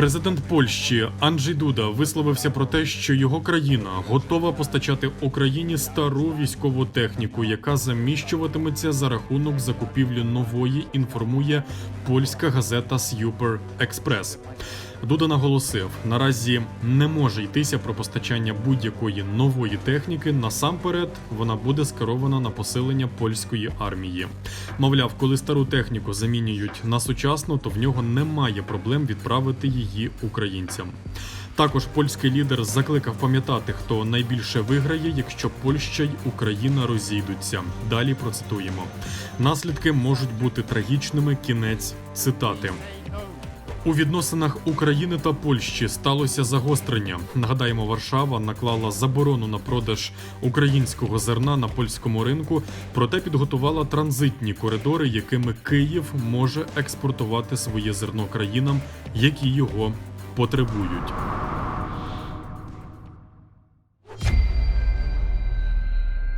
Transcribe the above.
Президент Польщі Анджей Дуда висловився про те, що його країна готова постачати Україні стару військову техніку, яка заміщуватиметься за рахунок закупівлі нової. Інформує польська газета Сюпер Експрес. Дуда наголосив, наразі не може йтися про постачання будь-якої нової техніки. Насамперед, вона буде скерована на посилення польської армії. Мовляв, коли стару техніку замінюють на сучасну, то в нього немає проблем відправити її українцям. Також польський лідер закликав пам'ятати, хто найбільше виграє, якщо Польща й Україна розійдуться. Далі процитуємо: наслідки можуть бути трагічними. Кінець цитати. У відносинах України та Польщі сталося загострення. Нагадаємо, Варшава наклала заборону на продаж українського зерна на польському ринку, проте підготувала транзитні коридори, якими Київ може експортувати своє зерно країнам, які його потребують.